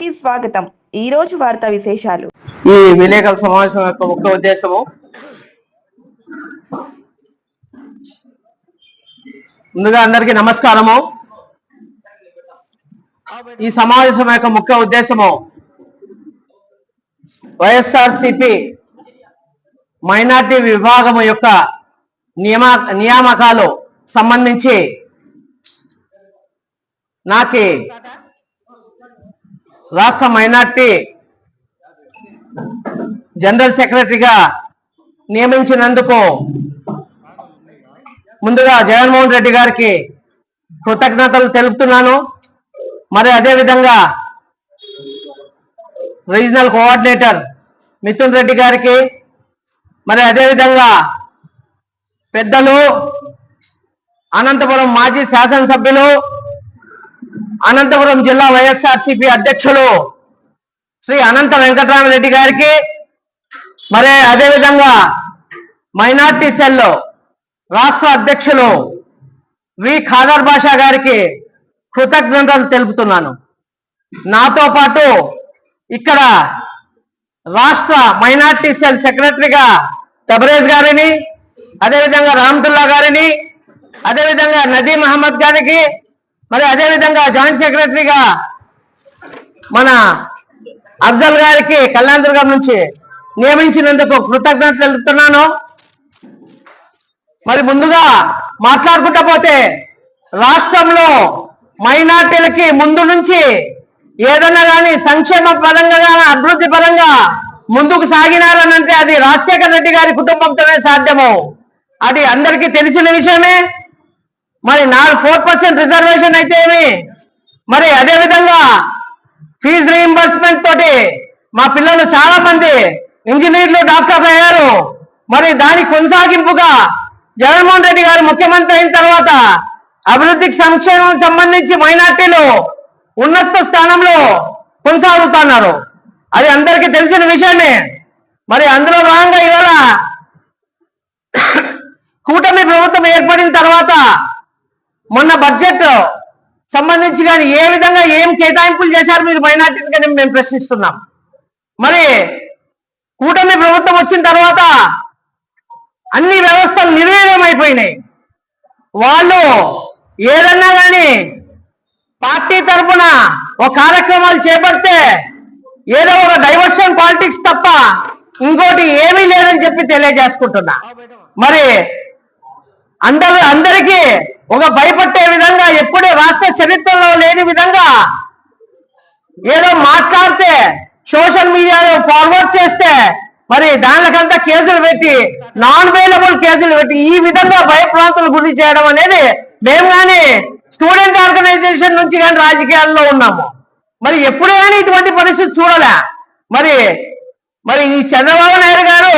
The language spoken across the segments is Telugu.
కి స్వాగతం. ఈ రోజు వార్తా విశేషాలు. ఈ విలేకరుల సమావేశం యొక్క ముఖ్య ఉద్దేశము ముందుగా అందరికీ నమస్కారము. ఈ సమావేశం యొక్క ముఖ్య ఉద్దేశము వైఎస్ఆర్సిపి మైనార్టీ విభాగం యొక్క నియమా నియామకాలు సంబంధించి నాకి రాష్ట్ర మైనార్టీ జనరల్ సెక్రటరీగా నియమించినందుకు ముందుగా జగన్మోహన్ రెడ్డి గారికి కృతజ్ఞతలు తెలుపుతున్నాను. మరి అదేవిధంగా రీజనల్ కోఆర్డినేటర్ మిథున్ రెడ్డి గారికి మరి అదేవిధంగా పెద్దలు అనంతపురం మాజీ శాసనసభ్యులు అనంతపురం జిల్లా వైఎస్ఆర్సీపీ అధ్యక్షులు శ్రీ అనంత వెంకటరామరెడ్డి గారికి మరి అదేవిధంగా మైనార్టీ సెల్ రాష్ట్ర అధ్యక్షులు వి ఖాదర్ బాషా గారికి కృతజ్ఞతలు తెలుపుతున్నాను. నాతో పాటు ఇక్కడ రాష్ట్ర మైనార్టీ సెల్ సెక్రటరీగా తబరేజ్ గారిని అదేవిధంగా రామ్తుల్లా గారిని అదేవిధంగా నదీం అహ్మద్ గారికి మరి అదేవిధంగా జాయింట్ సెక్రటరీగా మన అఫ్జల్ గారికి కళ్యాణ్ దుర్గం నుంచి నియమించినందుకు కృతజ్ఞత తెలుపుతున్నాను. మరి ముందుగా మాట్లాడుకుంటా పోతే రాష్ట్రంలో మైనార్టీలకి ముందు నుంచి ఏదన్నా కానీ సంక్షేమ పరంగా అభివృద్ధి పరంగా ముందుకు సాగినారనంటే అది రాజశేఖర రెడ్డి గారి కుటుంబంతోనే సాధ్యము. అది అందరికీ తెలిసిన విషయమే. మరి నాలుగు ఫోర్ పర్సెంట్ రిజర్వేషన్ అయితే ఏమి? మరి అదే విధంగా ఫీజు రీయింబర్స్మెంట్ తోటి మా పిల్లలు చాలా మంది ఇంజనీర్లు డాక్టర్లు అయ్యారు. మరి దాని కొనసాగింపుగా జగన్మోహన్ రెడ్డి గారు ముఖ్యమంత్రి అయిన తర్వాత అభివృద్ధికి సంక్షేమం సంబంధించి మైనార్టీలు ఉన్నత స్థానంలో కొనసాగుతున్నారు. అది అందరికీ తెలిసిన విషయమే. మరి అందులో భాగంగా ఇవాళ కూటమి ప్రభుత్వం ఏర్పడిన తర్వాత మొన్న బడ్జెట్ సంబంధించి కానీ ఏ విధంగా ఏం కేటాయింపులు చేశారు మీరు మైనార్టీస్ కానీ మేము ప్రశ్నిస్తున్నాం. మరి కూటమి ప్రభుత్వం వచ్చిన తర్వాత అన్ని వ్యవస్థలు నిర్వీర్యమైపోయినాయి. వాళ్ళు ఏదన్నా కానీ పార్టీ తరఫున ఒక కార్యక్రమాలు చేపడితే ఏదో ఒక డైవర్షన్ పాలిటిక్స్ తప్ప ఇంకోటి ఏమీ లేదని చెప్పి తెలియజేసుకుంటున్నా. మరి అందరూ అందరికీ ఒక భయపట్టే విధంగా ఎప్పుడూ రాష్ట్ర చరిత్రలో లేని విధంగా ఏదో మాట్లాడితే సోషల్ మీడియాలో ఫార్వర్డ్ చేస్తే మరి దానికంతా కేసులు పెట్టి నాన్ అవైలబుల్ కేసులు పెట్టి ఈ విధంగా భయప్రాంతులు గురి చేయడం అనేది మేము కానీ స్టూడెంట్ ఆర్గనైజేషన్ నుంచి కానీ రాజకీయాల్లో ఉన్నాము. మరి ఎప్పుడు కానీ ఇటువంటి పరిస్థితి చూడలే. మరి మరి ఈ చంద్రబాబు నాయుడు గారు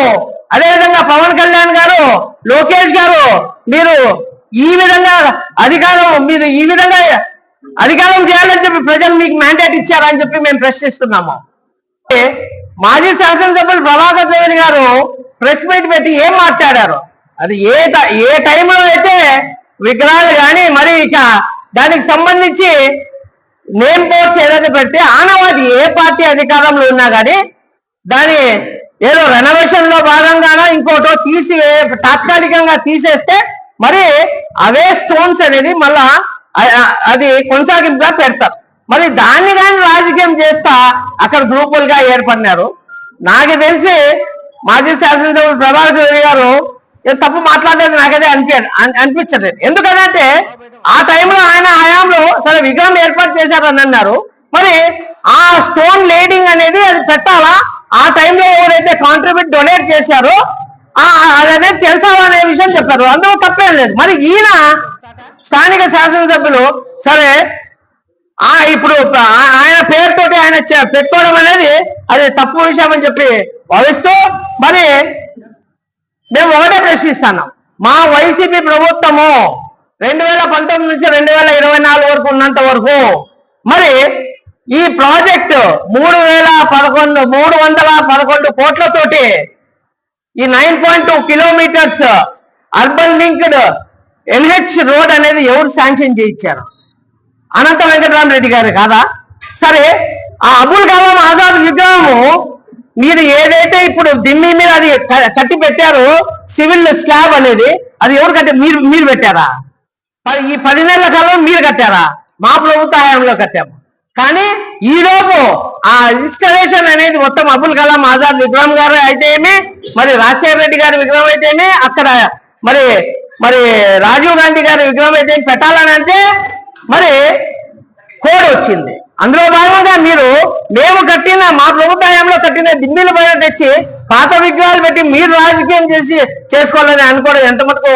అదేవిధంగా పవన్ కళ్యాణ్ గారు లోకేష్ గారు మీరు ఈ విధంగా అధికారం మీరు ఈ విధంగా అధికారం చేయాలని చెప్పి ప్రజలు మీకు మ్యాండేట్ ఇచ్చారని చెప్పి మేము ప్రశ్నిస్తున్నాము. మాజీ శాసనసభ్యులు ప్రభాకర్ చౌదరి గారు ప్రెస్ మీట్ పెట్టి ఏం మాట్లాడారు? అది ఏ ఏ టైంలో అయితే విగ్రహాలు కానీ మరి ఇక దానికి సంబంధించి నేమ్ బోర్డ్స్ ఏదైతే పెడితే ఆనవాది ఏ పార్టీ అధికారంలో ఉన్నా కానీ దాని ఏదో రెనోవేషన్లో భాగంగానో ఇంకోటో తీసి తాత్కాలికంగా తీసేస్తే మరి అవే స్టోన్స్ అనేది మళ్ళా అది కొనసాగింపుగా పెడతారు. మరి దాన్ని కానీ రాజకీయం చేస్తా అక్కడ గ్రూపులుగా ఏర్పడినారు. నాకు తెలిసి మాజీ శాసనసభ్యుడు ప్రభాకర్ చౌదరి గారు తప్పు మాట్లాడలేదు నాకైతే అనిపి అనిపించలేదు ఎందుకనంటే ఆ టైంలో ఆయన హయాంలో సరే విగ్రహం ఏర్పాటు చేశారని అన్నారు. మరి ఆ స్టోన్ లేడింగ్ అనేది అది పెట్టాలా? ఆ టైంలో ఎవరైతే కాంట్రిబ్యూట్ డొనేట్ చేశారో అదనేది అది తెలుసా అనే విషయం చెప్పారు. అందులో తప్పేం లేదు. మరి ఈయన స్థానిక శాసనసభ్యులు సరే ఆ ఇప్పుడు ఆ- ఆయన పేరుతోటి ఆయన పెట్టుకోవడం అనేది అది తప్పు విషయం అని చెప్పి భావిస్తూ మరి మేము ఒకటే ప్రశ్నిస్తున్నాం మా వైసీపీ ప్రభుత్వము రెండు వేల పంతొమ్మిది నుంచి రెండు వేల ఇరవై నాలుగు వరకు ఉన్నంత వరకు మరి ఈ ప్రాజెక్టు మూడు వేల పదకొండు మూడు వందల పదకొండు కోట్లతోటి ఈ nine point two kilometres urban linked NH road అనేది ఎవరు శాంక్షన్ చేయించారు? అనంత వెంకటరామరెడ్డి గారు కాదా? సరే ఆ అబుల్ కలాం ఆజాద్ విగ్రహము మీరు ఏదైతే ఇప్పుడు దిమ్మి మీద అది కట్టి పెట్టారో సివిల్ స్లాబ్ అనేది అది ఎవరు కట్టారు? మీరు మీరు పెట్టారా? ఈ పది నెలల కాలం మీరు కట్టారా? మా ప్రభుత్వ హయాంలో కట్టాము. కానీ ఈ లోపు ఆ ఇన్స్టలేషన్ అనేది మొత్తం అబుల్ కలాం ఆజాద్ విగ్రహం గారు అయితే ఏమి? మరి రాజశేఖర రెడ్డి గారి విగ్రహం అయితే ఏమి? అక్కడ మరి మరి రాజీవ్ గాంధీ గారి విగ్రహం అయితే ఏమి పెట్టాలని అంటే మరి కోడ్ వచ్చింది. అందులో భాగంగా మీరు మేము కట్టిన మా ప్రభుత్వంలో కట్టిన దిమ్మీల పైన తెచ్చి పాత విగ్రహాలు పెట్టి మీరు రాజకీయం చేసి చేసుకోవాలని అనుకోవడం ఎంత మటుకు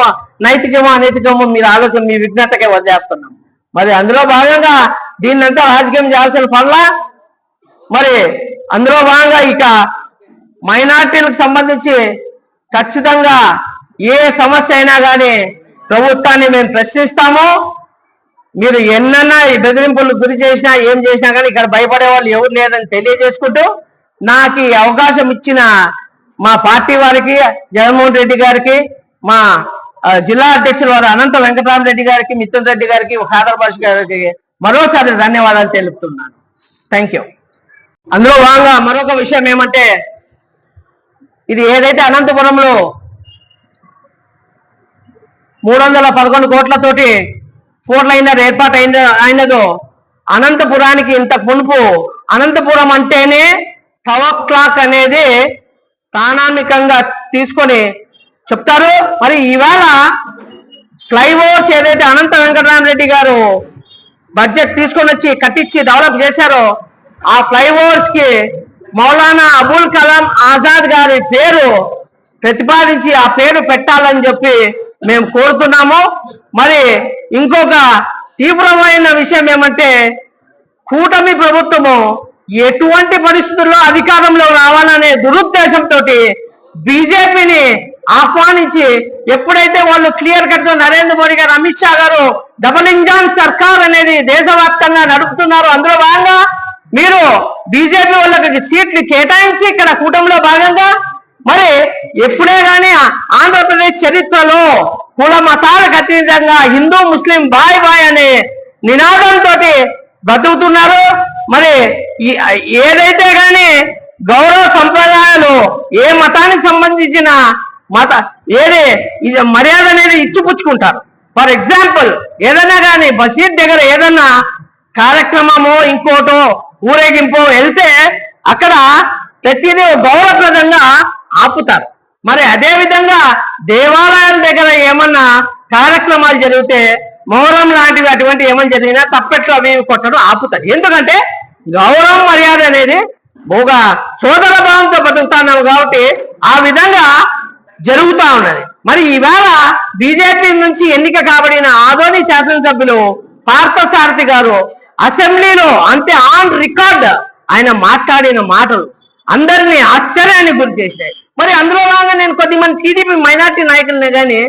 నైతికమో అనైతికమో మీరు ఆలోచన మీ విజ్ఞతకే వదిలేస్తున్నాం. మరి అందులో భాగంగా దీన్నంతా రాజకీయం చేయాల్సిన పనుల? మరి అందులో భాగంగా ఇక మైనార్టీలకు సంబంధించి ఖచ్చితంగా ఏ సమస్య అయినా కానీ ప్రభుత్వాన్ని మేము ప్రశ్నిస్తాము. మీరు ఎన్నన్నా ఈ గురి చేసినా ఏం చేసినా కానీ ఇక్కడ భయపడే వాళ్ళు ఎవరు లేదని తెలియజేసుకుంటూ నాకు ఈ అవకాశం ఇచ్చిన మా పార్టీ వారికి జగన్మోహన్ రెడ్డి గారికి మా జిల్లా అధ్యక్షుల వారు అనంత వెంకటరామరెడ్డి గారికి మిథున్ రెడ్డి గారికి ఖాదర్ భాష గారికి మరోసారి ధన్యవాదాలు తెలుపుతున్నాను. థ్యాంక్ యూ అందులో భాగంగా మరొక విషయం ఏమంటే ఇది ఏదైతే అనంతపురంలో మూడు వందల పదకొండు కోట్లతోటి ఫోర్ లైనర్ ఏర్పాటు అయిన అయినదో అనంతపురానికి ఇంతకు మునుపు అనంతపురం అంటేనే టవర్ క్లాక్ అనేది ప్రాణామికంగా తీసుకొని చెప్తారు. మరి ఇవాళ ఫ్లైఓవర్స్ ఏదైతే అనంత వెంకటరామరెడ్డి గారు బడ్జెట్ తీసుకొని వచ్చి కట్టించి డెవలప్ చేశారో ఆ ఫ్లైఓవర్స్కి మౌలానా అబుల్ కలాం ఆజాద్ గారి పేరు ప్రతిపాదించి ఆ పేరు పెట్టాలని చెప్పి మేము కోరుతున్నాము. మరి ఇంకొక తీవ్రమైన విషయం ఏమంటే కూటమి ప్రభుత్వము ఎటువంటి పరిస్థితుల్లో అధికారంలో రావాలనే దురుద్దేశంతో బీజేపీని ఆహ్వానించి ఎప్పుడైతే వాళ్ళు క్లియర్ కట్గా నరేంద్ర మోడీ గారు అమిత్ షా గారు డబల్ ఇంజాన్ సర్కార్ అనేది దేశవ్యాప్తంగా నడుపుతున్నారు. అందులో భాగంగా మీరు బీజేపీ వాళ్ళకి సీట్లు కేటాయించి ఇక్కడ కూటమిలో భాగంగా మరి ఎప్పుడే గాని ఆంధ్రప్రదేశ్ చరిత్రలో కుల మతాలకు అతీతంగా హిందూ ముస్లిం బాయ్ బాయ్ అనే నినాదంతో బతుకుతున్నారు. మరి ఏదైతే గాని గౌరవ సంప్రదాయాలు ఏ మతానికి సంబంధించిన మత ఏది ఇది మర్యాద అనేది ఇచ్చిపుచ్చుకుంటారు. ఫర్ ఎగ్జాంపుల్ ఏదైనా కానీ బషీర్ దగ్గర ఏదన్నా కార్యక్రమమో ఇంకోటో ఊరేగింపో వెళ్తే అక్కడ ప్రతిదీ గౌరవప్రదంగా ఆపుతారు. మరి అదే విధంగా దేవాలయాల దగ్గర ఏమన్నా కార్యక్రమాలు జరిగితే మౌరం లాంటివి అటువంటి ఏమైనా జరిగినా తప్పెట్లు అవి కొట్టడం ఆపుతారు. ఎందుకంటే గౌరవం మర్యాద అనేది ఒక సోదర భావంతో బతుకుతున్నాం కాబట్టి ఆ విధంగా జరుగుతా ఉన్నది. మరి ఇవాళ బీజేపీ నుంచి ఎన్నిక కాబడిన ఆదోని శాసనసభ్యులు పార్థసారథి గారు అసెంబ్లీలో అంతే ఆన్ రికార్డ్ ఆయన మాట్లాడిన మాటలు అందరినీ ఆశ్చర్యాన్ని గురి చేసినాయి. మరి అందులో భాగంగా నేను కొద్దిమంది టీడీపీ మైనార్టీ నాయకుల్ని కానీ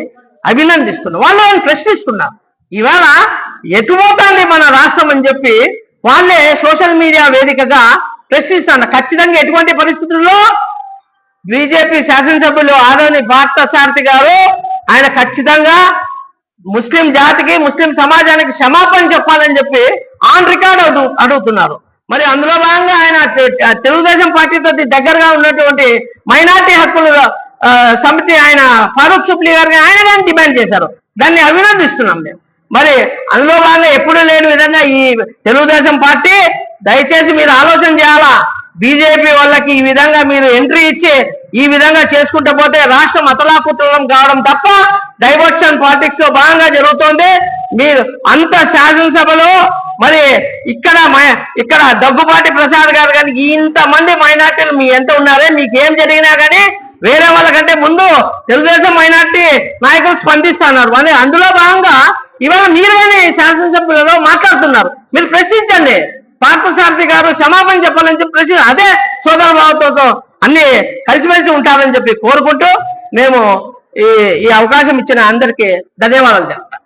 అభినందిస్తున్నా. వాళ్ళు వాళ్ళని ప్రశ్నిస్తున్నా. ఇవాళ ఎటుపోతుంది మన రాష్ట్రం అని చెప్పి వాళ్ళే సోషల్ మీడియా వేదికగా ప్రశ్నిస్తున్నారు ఖచ్చితంగా ఎటువంటి పరిస్థితుల్లో బీజేపీ శాసనసభ్యులు ఆదోని పార్థసారథి గారు ఆయన ఖచ్చితంగా ముస్లిం జాతికి ముస్లిం సమాజానికి క్షమాపణ చెప్పాలని చెప్పి ఆన్ రికార్డ్ అడుగు అడుగుతున్నారు. మరి అందులో భాగంగా ఆయన తెలుగుదేశం పార్టీతో దగ్గరగా ఉన్నటువంటి మైనార్టీ హక్కుల సమితి ఆయన ఫారూక్ సుప్లీ గారిని ఆయన కానీ డిమాండ్ చేశారు. దాన్ని అభినందిస్తున్నాం మేము. మరి అందులో భాగంగా ఎప్పుడూ లేని విధంగా ఈ తెలుగుదేశం పార్టీ దయచేసి మీరు ఆలోచన చేయాలా? బీజేపీ వాళ్ళకి ఈ విధంగా మీరు ఎంట్రీ ఇచ్చి ఈ విధంగా చేసుకుంటూ పోతే రాష్ట్రం అతలాకుతలం కావడం తప్ప డైవర్షన్ పాలిటిక్స్లో భాగంగా జరుగుతోంది. మీరు అంత శాసనసభలో మరి ఇక్కడ మై- ఇక్కడ దగ్గుబాటి ప్రసాద్ గారు కానీ ఇంత మంది మైనార్టీలు మీ ఎంత ఉన్నారే మీకు ఏం జరిగినా కానీ వేరే వాళ్ళకంటే ముందు తెలుగుదేశం మైనార్టీ నాయకులు స్పందిస్తున్నారు. అని అందులో భాగంగా ఇవాళ మీరు కానీ శాసనసభ్యులలో మాట్లాడుతున్నారు. మీరు ప్రశ్నించండి. పార్థసారథి గారు క్షమాపణ చెప్పాలని చెప్పి ప్రశ్న అదే సోదర భావతో అన్ని కలిసిమెలిసి ఉంటారని చెప్పి కోరుకుంటూ మేము ఈ ఈ అవకాశం ఇచ్చిన అందరికీ ధన్యవాదాలు చెప్తాం.